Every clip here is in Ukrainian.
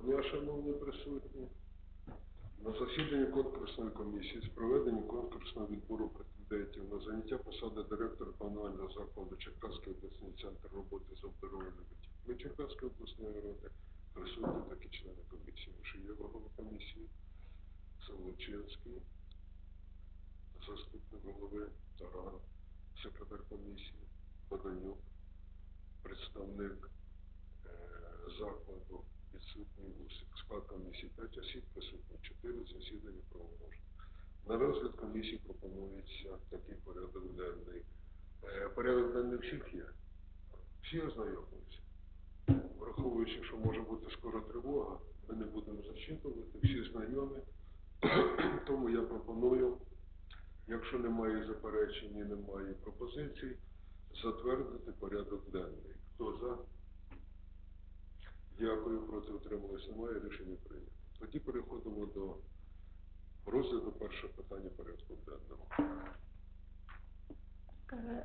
Доброго дня, шановні присутні. На засіданні конкурсної комісії з проведення конкурсного відбору претендентів на заняття посади директора комунального закладу Черкаський обласний центр роботи з обдарованими дітьми Черкаської обласної ради присутні такі члени комісії. Шиє голова комісії, Солочевський, заступник голови Таран, секретар комісії, Поданюк, представник е, закладу відсутній Усик. Склад комісії 5 осіб, присутні 4, засідання правоможне. На розгляд комісії пропонується такий порядок денний. Е, Порядок денний всіх є? Всі ознайомилися? Враховуючи, що може бути скоро тривога, ми не будемо зачитувати, всі знайомі. Тому я пропоную, якщо немає заперечень і немає пропозицій, затвердити порядок денний. Хто за? Дякую, проти утрималися немає, рішення прийнято. Тоді переходимо до розгляду першого питання порядку денного.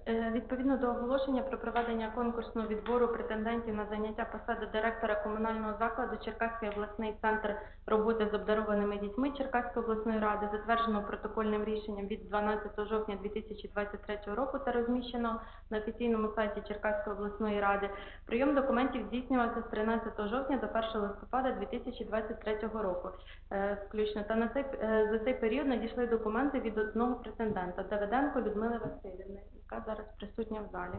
Е, Відповідно до оголошення про проведення конкурсного відбору претендентів на заняття посади директора комунального закладу Черкаський обласний центр роботи з обдарованими дітьми Черкаської обласної ради, затвердженого протокольним рішенням від 12 жовтня 2023 року та розміщено на офіційному сайті Черкаської обласної ради. Прийом документів здійснювався з 13 жовтня до 1 листопада 2023 року е, включно. Та на цей, е, за цей період надійшли документи від одного претендента Давиденко Людмили Васильівни, яка зараз присутня в залі.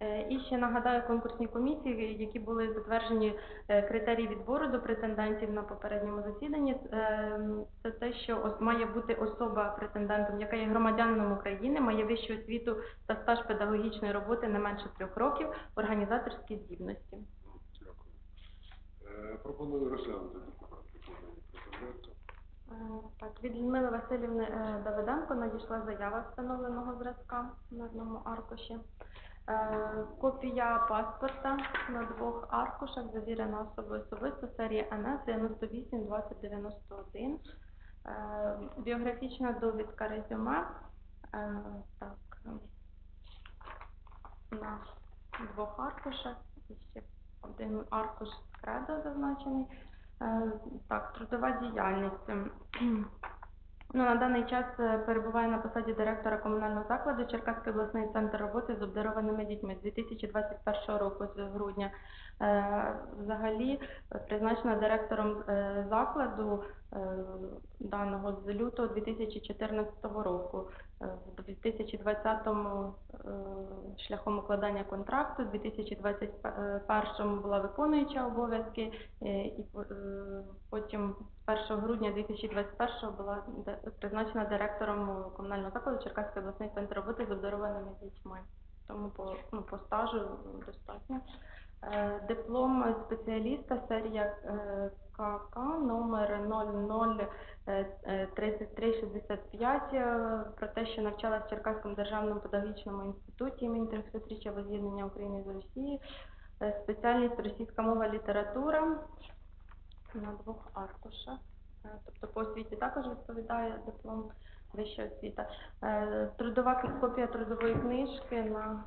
Е, І ще нагадаю конкурсній комісії, які були затверджені е, критерії відбору до претендентів на попередньому засіданні. Е, Це те, що має бути особа претендентом, яка є громадянином України, має вищу освіту та стаж педагогічної роботи не менше трьох років, організаторські здібності. Дякую. Пропоную розглянути претендента. Так, від Людмили Васильівни Давиденко надійшла заява встановленого зразка на одному аркуші. Е, Копія паспорта на двох аркушах, завірена особою особисто, серія НС 98 2091. Е, Біографічна довідка резюме. Е, Так, на двох аркушах. І ще один аркуш кредо зазначений. Так, трудова діяльність. Ну, на даний час е, перебуває на посаді директора комунального закладу Черкаський обласний центр роботи з обдарованими дітьми з 2021 року, з грудня. Е, Взагалі призначена директором е, закладу даного з лютого 2014 року. Е, В 2020-му е, шляхом укладання контракту, в 2021 була виконуюча обов'язки, е, і по- потім з 1 грудня 2021 була призначена директором комунального закладу Черкаський обласний центр роботи з обдарованими дітьми. Тому по, ну, по стажу достатньо. Е, Диплом спеціаліста серія е, КК номер 003365 е, про те, що навчалась в Черкаському державному педагогічному інституті імені 300-річчя воз'єднання України з Росії. Спеціальність російська мова література на двох аркушах. Тобто по освіті також відповідає диплом вища освіта. Трудова копія трудової книжки на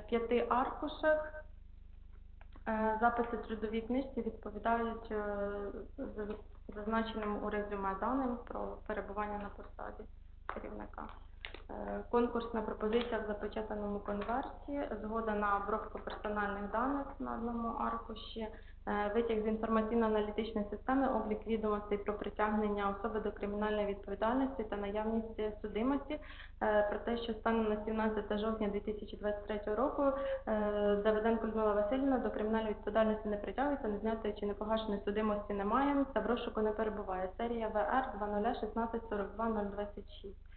п'яти аркушах. Е, Записи трудовій книжці відповідають е, зазначеним у резюме даним про перебування на посаді керівника. Е, Конкурсна пропозиція в запечатаному конверті, згода на обробку персональних даних на одному аркуші, е, витяг з інформаційно-аналітичної системи, облік відомостей про притягнення особи до кримінальної відповідальності та наявність судимості, е, про те, що станом на 17 жовтня 2023 року Давиденко Людмила Васильівна до кримінальної відповідальності не притягується, не знятої чи не погашеної судимості немає, та в розшуку не перебуває. Серія ВР 201642 Е,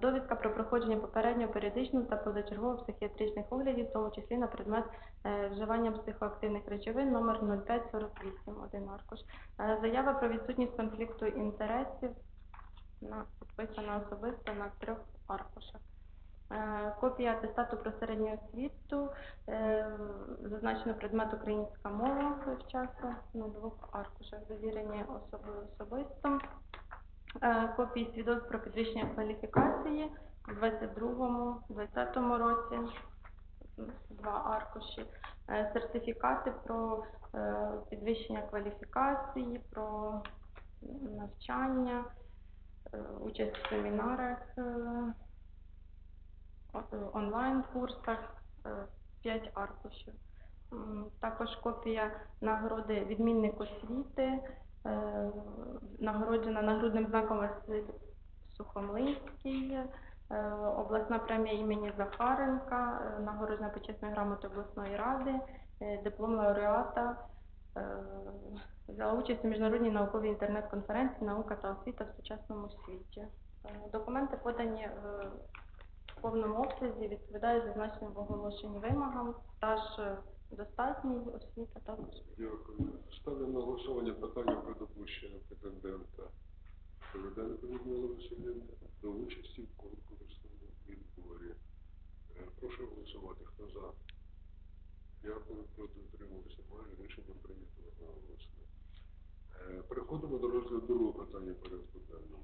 Довідка про проходження попереднього періодичного та позачергового психіатричних оглядів, в тому числі на предмет е, вживання психоактивних речовин номер 0548, один аркуш. Е, Заява про відсутність конфлікту інтересів на підписана особисто на трьох аркушах. Е, Копія атестату про середню освіту, е, зазначено предмет українська мова вивчався на двох аркушах, завірені особою особисто. Е, Копії свідоцтв про підвищення кваліфікації у 22-20 році. Два аркуші, Е, сертифікати про е, підвищення кваліфікації, про навчання, участь в семінарах, онлайн-курсах, п'ять аркушів. Також копія нагороди відмінник освіти, нагороджена нагрудним знаком Василь Сухомлинський, е, обласна премія імені Захаренка, е, нагороджена почесною грамотою обласної ради, е, диплом лауреата, е, взяла участь у міжнародній науковій інтернет-конференції Наука та освіта в сучасному світі. Е, Документи подані е, в повному обсязі, відповідають зазначеним в оголошенні вимогам, стаж е, достатній, освіта також. Дякую. Ставлю на голосування питання про допущення претендента Давиденко Людмили Васильівни до участі в конкурсному відборі. Е, Прошу голосувати. Хто за? Дякую. Проти утримувався. Немає. Рішення прийнято одноголосно. Е, Переходимо до розгляду другого питання порядку денного.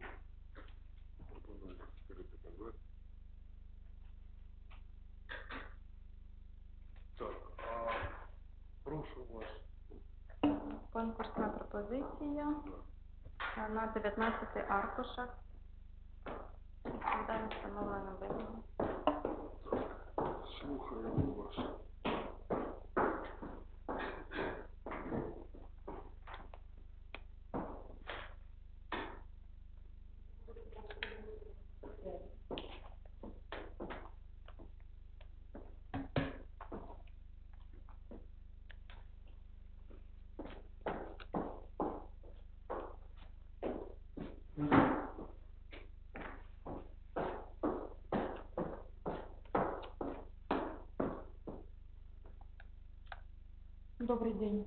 Е, на 19 аркушах. Відповідає встановленим вимогам. Слухаємо вас. Добрий день,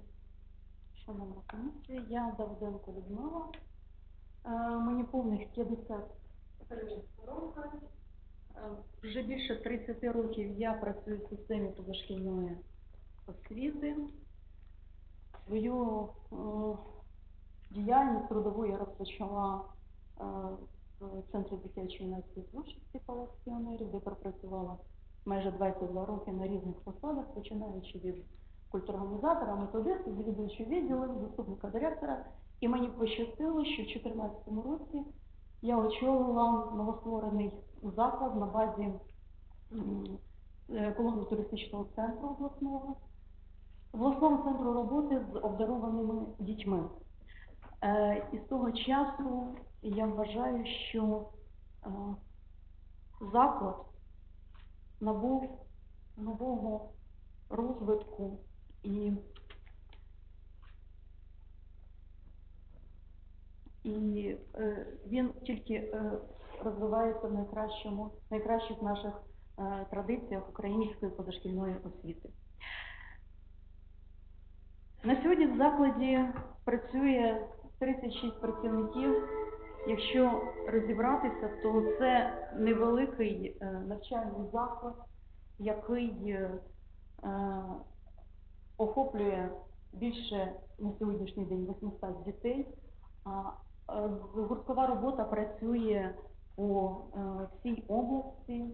шановна комісія. Я Давиденко Людмила. Е, Мені повних 53 роки. Е, Вже більше 30 років я працюю в системі позашкільної освіти. Свою е, діяльність трудову я розпочала в Центрі дитячої юнацької творчості Палац піонерів, де пропрацювала майже 22 роки на різних посадах, починаючи від культурорганізатора, методиста, завідувача відділу, заступника директора. І мені пощастило, що в 2014 році я очолила новостворений заклад на базі м, е, культурно-туристичного центру обласного, обласного центру роботи з обдарованими дітьми. І з того часу я вважаю, що е, заклад набув нового розвитку і, і е, він тільки е, розвивається в найкращому, найкращих наших е, традиціях української позашкільної освіти. На сьогодні в закладі працює 36 працівників. Якщо розібратися, то це невеликий е, навчальний заклад, який е, охоплює більше на сьогоднішній день 800 дітей. Е, гурткова робота працює по е, всій області.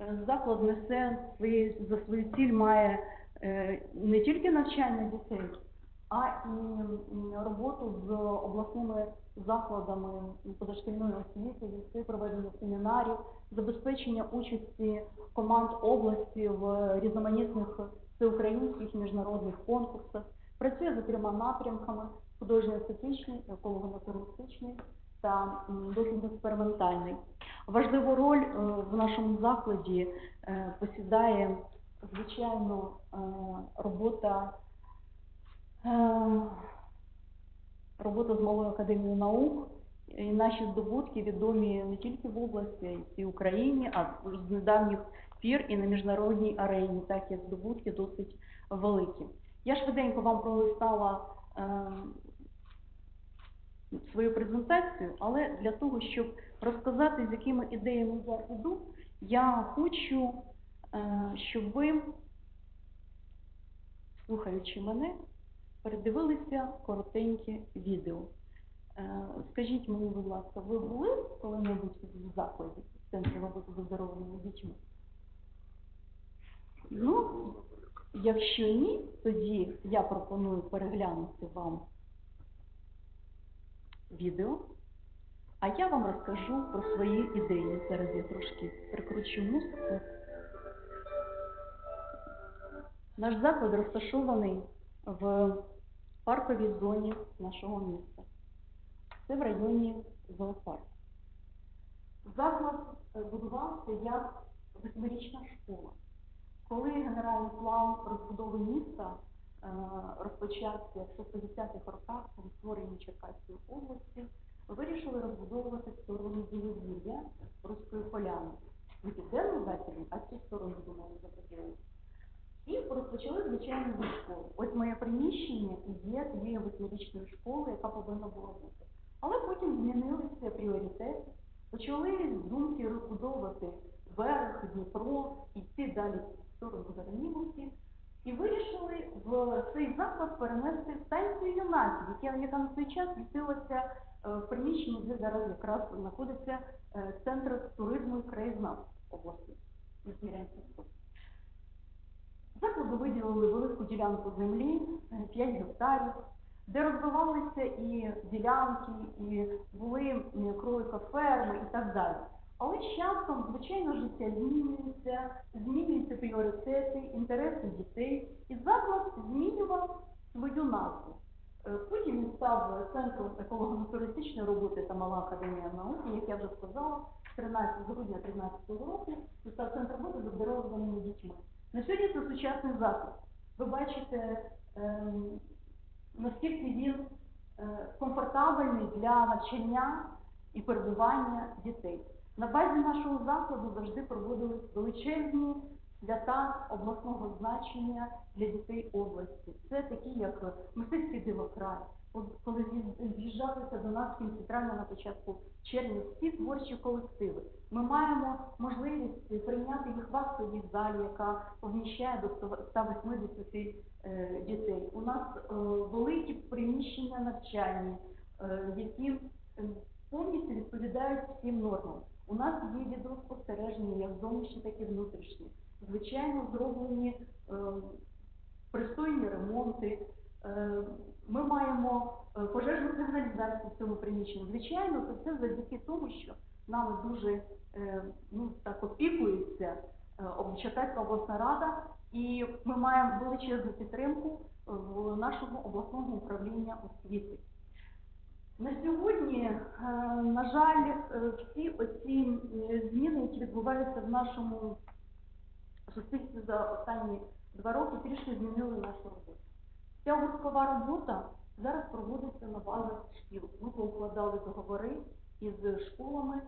Е, Заклад несе свої, за свою ціль має не тільки навчання дітей, а і роботу з обласними закладами позашкільної освіти, вести проведення семінарів, забезпечення участі команд області в різноманітних всеукраїнських і міжнародних конкурсах. Працює за трьома напрямками: художньо-естетичний, еколого-натуралістичний та м, досить експериментальний. Важливу роль е, в нашому закладі е, посідає, звичайно, е, робота робота з малою академією наук. І наші здобутки відомі не тільки в області, й в Україні, а з недавніх пір і на міжнародній арені, так як здобутки досить великі. Я швиденько вам пролистала е, свою презентацію, але для того, щоб розказати, з якими ідеями я іду, я хочу, е, щоб ви, слухаючи мене, передивилися коротеньке відео. Е, Скажіть мені, будь ласка, ви були коли-небудь в закладі в центрі роботи з оздоровленими дітьми? Ну, Якщо ні, тоді я пропоную переглянути вам відео, а я вам розкажу про свої ідеї. Зараз я трошки прикручу музику. Наш заклад розташований в парковій зоні нашого міста. Це в районі зоопарку. Заклад е, будувався як восьмирічна школа. Коли генеральний план розбудови міста е, розпочався в 60-х роках по створенні Черкаської області, вирішили розбудовувати сторону Білогір'я Руської поляни. Не південну західну, а цю сторону думали заподілити. І розпочали звичайно школи. Ось моє приміщення є тією восьмирічною школою, яка повинна була бути. Але потім змінилися пріоритети, почали думки розбудовувати берег, Дніпро, йти далі в сторону Веронімовки. І вирішили в цей заклад перенести станцію юнаків, яка, яка на той час містилася е, в приміщенні, де зараз якраз знаходиться е, центр туризму і краєзнавства області. Несмірянський. Закладу виділили велику ділянку землі, е, 5 гектарів, де розвивалися і ділянки, і були м, кроликоферми і так далі. Але з часом, звичайно, життя змінюється, змінюються пріоритети, інтереси дітей, і заклад змінював свою назву. Е, Потім він став центром еколого-туристичної роботи та мала академія науки, як я вже сказала, 13 грудня 2013 року це став центр роботи з обдарованими дітьми. На сьогодні це сучасний заклад. Ви бачите, ем, наскільки він е, комфортабельний для навчання і перебування дітей. На базі нашого закладу завжди проводились величезні свята обласного значення для дітей області. Це такі, як мистецький дивокрай, коли з'їжджалися до нас центрально на початку червня всі творчі колективи. Ми маємо можливість прийняти їх в залі, яка вміщає до 180 е, дітей. У нас е, великі приміщення навчальні, е, які повністю відповідають всім нормам. У нас є відеоспостереження як зовнішні, так і внутрішні. Звичайно, зроблені е, пристойні ремонти. Е, Ми маємо е, пожежну сигналізацію в цьому приміщенні. Звичайно, це все завдяки тому, що нами дуже е, ну, так опікується е, об- Черкаська обласна рада, і ми маємо величезну підтримку в нашого обласного управління освіти. На сьогодні, е, на жаль, е, всі оці зміни, які відбуваються в нашому суспільстві за останні два роки, трішки змінили нашу роботу. Ця гурткова робота зараз проводиться на базах шкіл. Ми поукладали договори із школами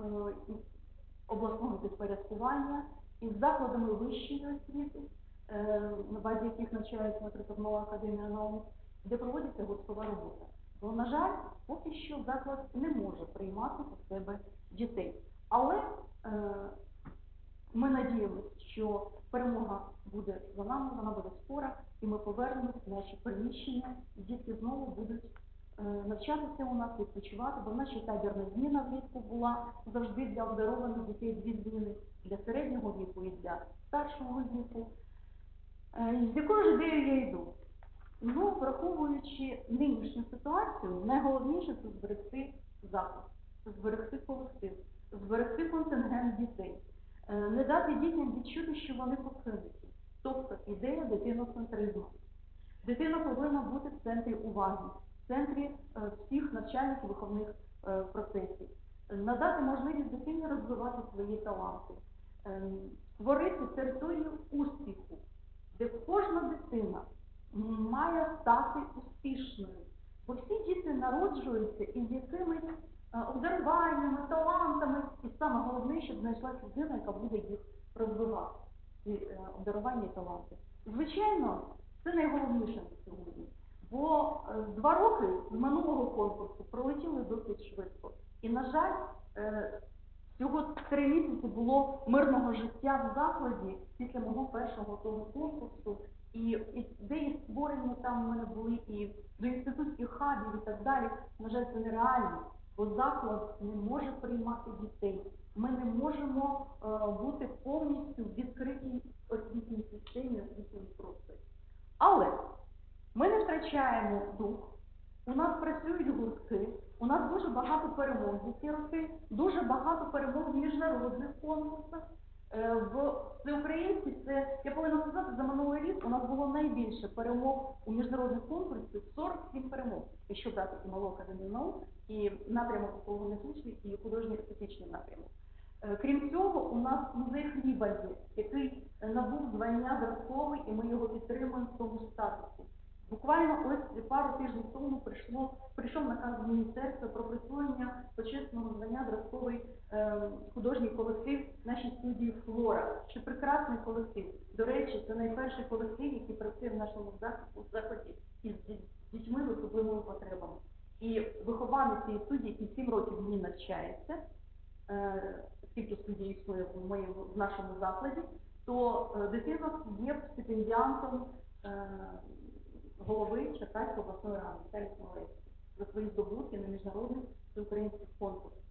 е, із обласного підпорядкування, із закладами вищої освіти, на базі яких навчається, наприклад, Нова академія наук, де проводиться гурткова робота. Бо, на жаль, поки що заклад не може приймати у себе дітей. Але е, ми надіємося, що перемога буде за нами, вона буде скора, і ми повернемось в наші приміщення, і діти знову будуть е, навчатися у нас, відпочивати, бо в нас табірна зміна влітку була завжди для обдарованих дітей дві зміни для середнього віку і для старшого віку. Е, З якою ж ідеєю я йду? Ну, враховуючи нинішню ситуацію, найголовніше це зберегти це зберегти колектив, зберегти контингент дітей, Е, не дати дітям відчути, що вони покинуті. Тобто ідея дитиноцентризму. Дитина повинна бути в центрі уваги, в центрі е, всіх навчальних виховних е, процесів. Надати можливість дитині розвивати свої таланти, Е, створити територію успіху, де кожна дитина має стати успішною. Бо всі діти народжуються із якимись е, обдаруваннями, талантами, і саме головне, щоб знайшлася людина, яка буде їх розвивати, ці е, обдарування і таланти. Звичайно, це найголовніше на сьогодні. Бо е, два роки з минулого конкурсу пролетіли досить швидко. І, на жаль, всього три місяці було мирного життя в закладі після мого першого того конкурсу. І ідеї створення там у мене були і до інститутських хабів і так далі. На жаль, це нереально, бо заклад не може приймати дітей. Ми не можемо е, бути повністю відкриті освітній системі, освітньому просторі. Але ми не втрачаємо дух. У нас працюють гуртки, у нас дуже багато перемог ці роки, дуже багато перемог в міжнародних конкурсах. Е, В всеукраїнській це я повинна сказати, за минулий рік у нас було найбільше перемог у міжнародних конкурсах 47 перемог, якщо брати і малу академію наук, і напрямок екологомеханічний, і художньо естетичний напрямок. Е, Крім цього, у нас музей хліба який набув звання зразковий, і ми його підтримуємо в тому статусі. Буквально ось пару тижнів тому прийшло, прийшов наказ міністерства про присвоєння почесного звання зразковий е, художній колектив нашій студії Флора. Це прекрасний колектив. До речі, це найперший колектив, який працює в нашому закладі, із дітьми з особливими потребами. І вихованець цієї студії, який 7 років ній навчається, е, скільки студій існує в моєму в нашому закладі, то е, дитина є стипендіантом голови Черкаської обласної ради Віталій Смолецький за свої здобутки на міжнародних всеукраїнських конкурсах.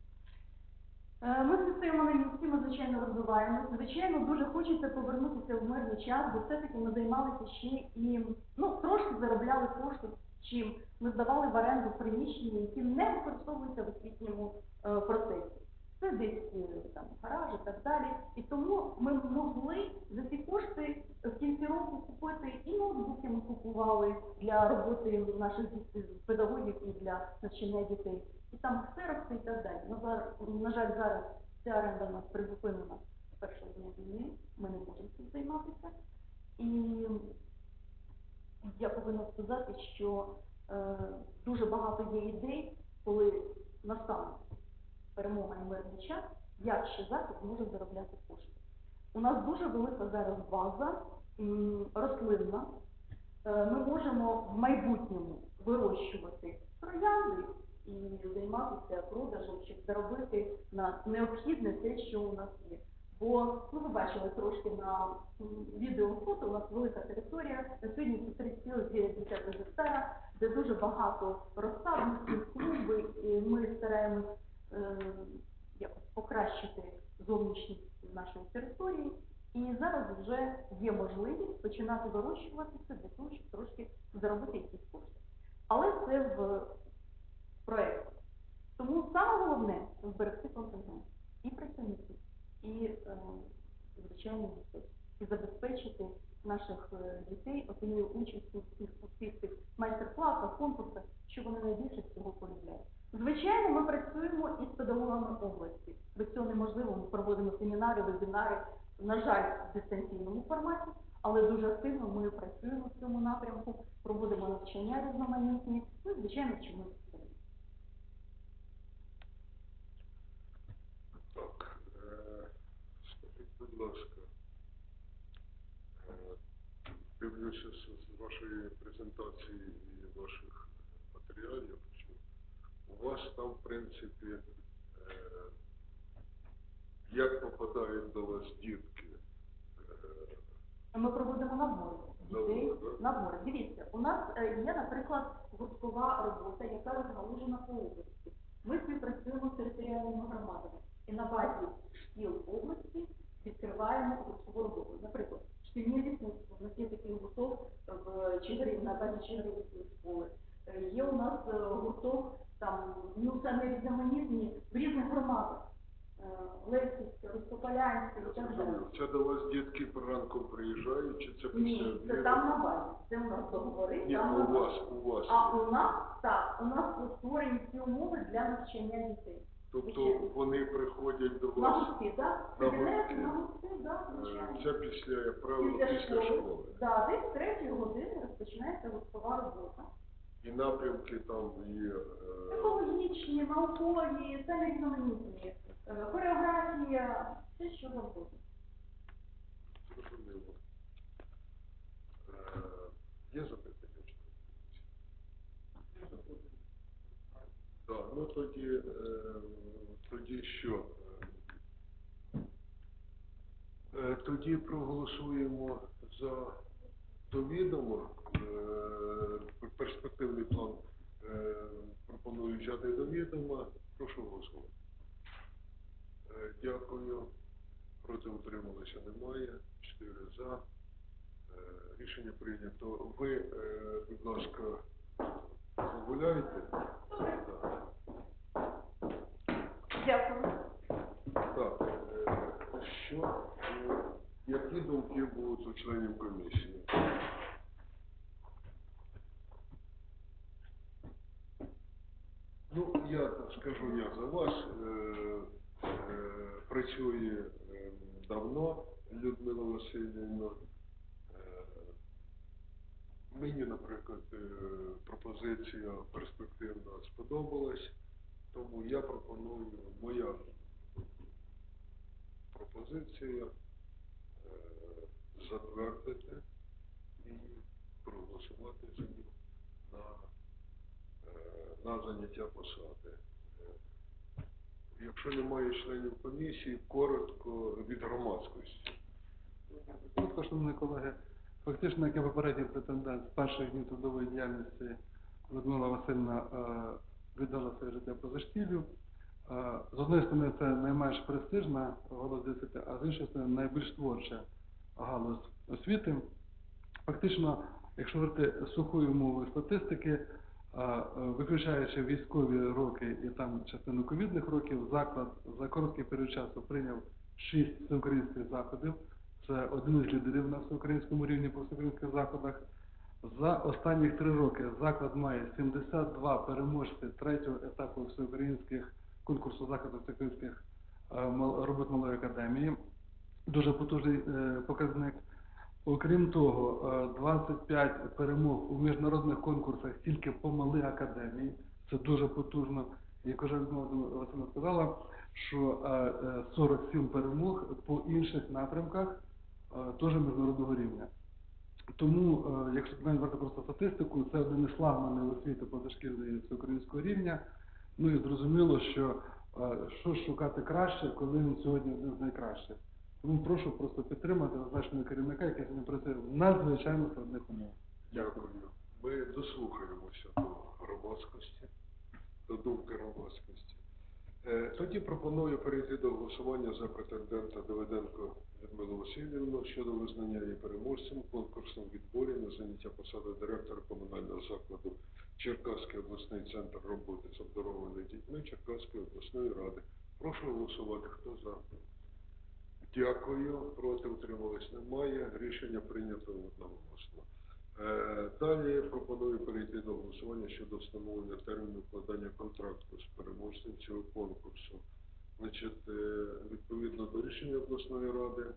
Е, Ми працюємо на місці, ми звичайно розвиваємося. Звичайно, дуже хочеться повернутися в мирний час, бо все-таки ми займалися ще і ну трошки заробляли кошти, чим ми здавали в оренду приміщення, які не використовуються в освітньому е, процесі. Це десь е, там гараж і так далі. І тому ми могли за ці кошти в кінці року купити і ноутбуки ми купували для роботи наших педагогів і для навчання дітей. І там ксерокси і так далі. Зараз, на жаль, зараз ця оренда у нас призупинена з першого дня війни. Ми не можемо цим займатися. І я повинна сказати, що е, дуже багато є ідей, коли настане перемога і мирний час, як ще заклад може заробляти кошти. У нас дуже велика зараз база рослинна. Е, Ми можемо в майбутньому вирощувати троянди і займатися продажем, щоб заробити на необхідне те, що у нас є. Бо ну, ви бачили трошки на відео фото, у нас велика територія, на сьогодні це 3,9 гектара, де дуже багато розсадників, клуби, і ми стараємось покращити зовнішність нашої території. І зараз вже є можливість починати вирощуватися для того, щоб трошки заробити якісь кошти. Але це в проєкті. Тому саме головне зберегти контингент і працівників, і, е, звичайно, дітей. І забезпечити наших е, дітей отією участю в цих майстер-класах, конкурсах, що вони найбільше всього полюбляють. Звичайно, ми працюємо із педагогами області. Без цього неможливо. Ми проводимо семінари, вебінари, на жаль, в дистанційному форматі, але дуже активно ми працюємо в цьому напрямку, проводимо навчання різноманітні, ну і, звичайно, вчимося. Так, е, скажіть, будь ласка, е, дивлюся з вашої презентації і ваших матеріалів, що у вас там, в принципі, е, як попадають до вас дітки? Е, Ми проводимо набори дітей. Набори. Дивіться, у нас е, є, наприклад, гурткова робота, яка розгалужена по області. Ми співпрацюємо з територіальними громадами і на базі шкіл області відкриваємо гурткову роботу. Наприклад, шкільні лісництво. У нас є такий гурток в Чигирі, на базі Чигирівської школи. Е, Є у нас е, гурток там, ну це різноманітні в різних громадах. Е, Лесівська, Ростопolянська і так далі. Це до вас дітки поранком приїжджають, чи це Ні, після це обіду? там на базі. Це у нас договори. Ні, там на у базі. вас, у вас. А у нас так, у нас створені всі умови для навчання дітей. Тобто вони приходять до На вас, так? На Кабінет, гуртки. на гуртки, так, е, це після, правило, Після після школи. Да, десь з третьої години розпочинається гурткова робота. І напрямки там є. е, Екологічні, наукові, це різноманітні. Е, Хореографія, все що завгодно. Зрозуміло. Е, Є запитання? чи ні? Так, ну тоді, е, тоді що? Е, Тоді проголосуємо за довідомо. Е, Перспективний план е, пропоную взяти до відома. Прошу голосувати. Е, Дякую. Проти утрималися немає. Чотири за. Рішення прийнято. Ви, будь ласка, прогуляєте? Дякую. Так, що, які думки будуть у членів комісії? Ну, я скажу, я за вас. Е, е, працює е, давно Людмила Васильівна. Мені, наприклад, пропозиція перспективна сподобалась, тому я пропоную, моя пропозиція е, затвердити і проголосувати за нього на, е, на заняття посади. Якщо немає членів комісії, коротко від громадськості. Ну, шановні колеги, фактично, як і попередній претендент з перших днів трудової діяльності Людмила Васильівна е, віддала своє життя позаштіллю. Е, З однієї сторони, це найменш престижна галузь освіти, а з іншої сторони, найбільш творча галузь освіти. Фактично, якщо говорити сухою мовою статистики, е, виключаючи військові роки і там частину ковідних років, заклад за короткий період часу прийняв шість всеукраїнських заходів. Це один із лідерів на всеукраїнському рівні по всеукраїнських закладах. За останніх три роки заклад має 72 переможці третього етапу всеукраїнських конкурсу закладів всеукраїнських е, робот малої академії. Дуже потужний е, показник. Окрім того, е, 25 перемог у міжнародних конкурсах тільки по малій академії. Це дуже потужно. Як Людмила Васильівна сказала, що е, е, 47 перемог по інших напрямках е, теж міжнародного рівня. Тому, е, якщо ми брати просто статистику, це один із флагманів освіти позашкільної всеукраїнського рівня. Ну і зрозуміло, що е, що шукати краще, коли він сьогодні один з найкращих. Тому прошу просто підтримати зазначеного керівника, який сьогодні працює в надзвичайно складних умовах. Дякую. Ми дослухаємося до громадськості, до думки громадськості. Е, Тоді пропоную перейти до голосування за претендента Давиденко Людмилу Васильівну щодо визнання її переможцем у конкурсному відборі на заняття посади директора комунального закладу Черкаський обласний центр роботи з обдарованими дітьми Черкаської обласної ради. Прошу голосувати. Хто за? Дякую. Проти утримались немає. Рішення прийнято одноголосно. Е, Далі пропоную перейти до голосування щодо встановлення терміну укладання контракту з переможцем цього конкурсу. Значить, е, відповідно до рішення обласної ради,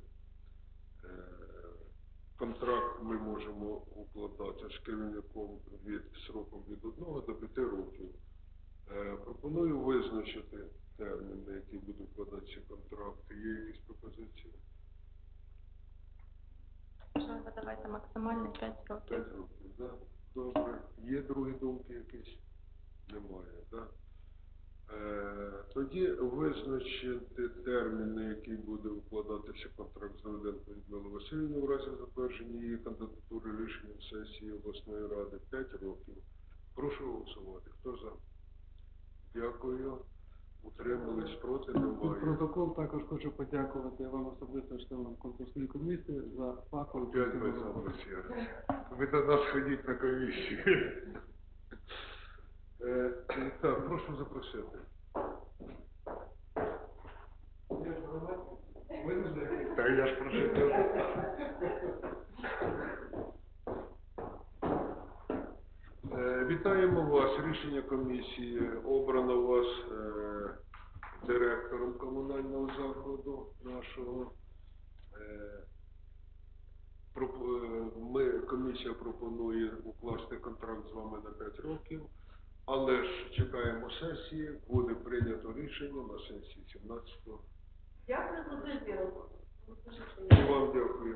е, контракт ми можемо укладати з керівником від сроком від 1 до 5 років. Е, Пропоную визначити термін, на який будуть вкладатися контракти. Є якісь пропозиції? Можливо, давайте максимально 5 років. П'ять років, да? Добре. Є другі думки якісь? Немає, да? Е, тоді визначити термін, на який буде укладатися контракт з Давиденко Людмилою Васильівною в разі затвердження її кандидатури рішенням сесії обласної ради 5 років. Прошу голосувати. Хто за? Дякую. Утримались проти, Під немає. протокол також хочу подякувати вам особисто членам конкурсної комісії за фахову Опять професійну ви Ви до нас ходіть на комісію. Е, Так, прошу запросити. Та я ж прошу тебе. Е, Вітаємо вас. Рішення комісії обрано вас е, директором комунального закладу нашого. Е, Проп- е, Ми, комісія пропонує укласти контракт з вами на 5 років, але ж чекаємо сесії, буде прийнято рішення на сесії 17-го. Дякую за. І вам дякую.